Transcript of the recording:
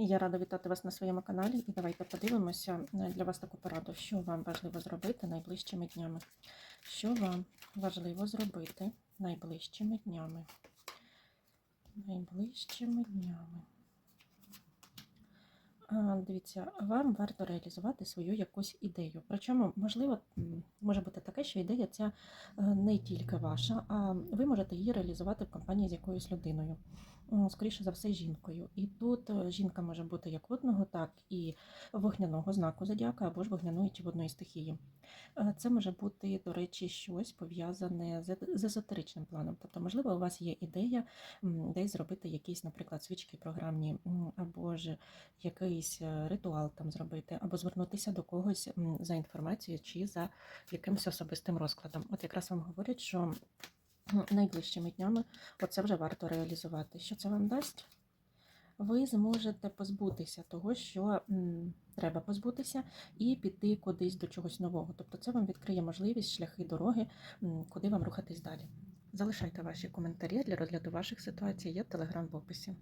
Я рада вітати вас на своєму каналі і давайте подивимося е, для вас таку пораду, що вам важливо зробити найближчими днями. Що вам важливо зробити найближчими днями? Найближчими днями. Дивіться, вам варто реалізувати свою якусь ідею. Причому, можливо, може бути таке, що ідея ця е, не тільки ваша, а ви можете її реалізувати в компанії з якоюсь людиною. Скоріше за все, жінкою. І тут е, жінка може бути як водного, так і вогняного знаку зодіака, або ж вогняної чи водної стихії. Е, Це може бути, до речі, щось пов'язане з езотеричним планом. Тобто, можливо, у вас є ідея десь зробити якісь, наприклад, свічки програмні, або ж якийсь ритуал там зробити, або звернутися до когось за інформацією чи за якимось особистим розкладом. От якраз вам говорять, що найближчими днями оце вже варто реалізувати. Що це вам дасть? Ви зможете позбутися того, що треба позбутися, і піти кудись до чогось нового. Тобто це вам відкриє можливість, шляхи дороги, куди вам рухатись далі. Залишайте ваші коментарі для розгляду ваших ситуацій. Є телеграм в описі.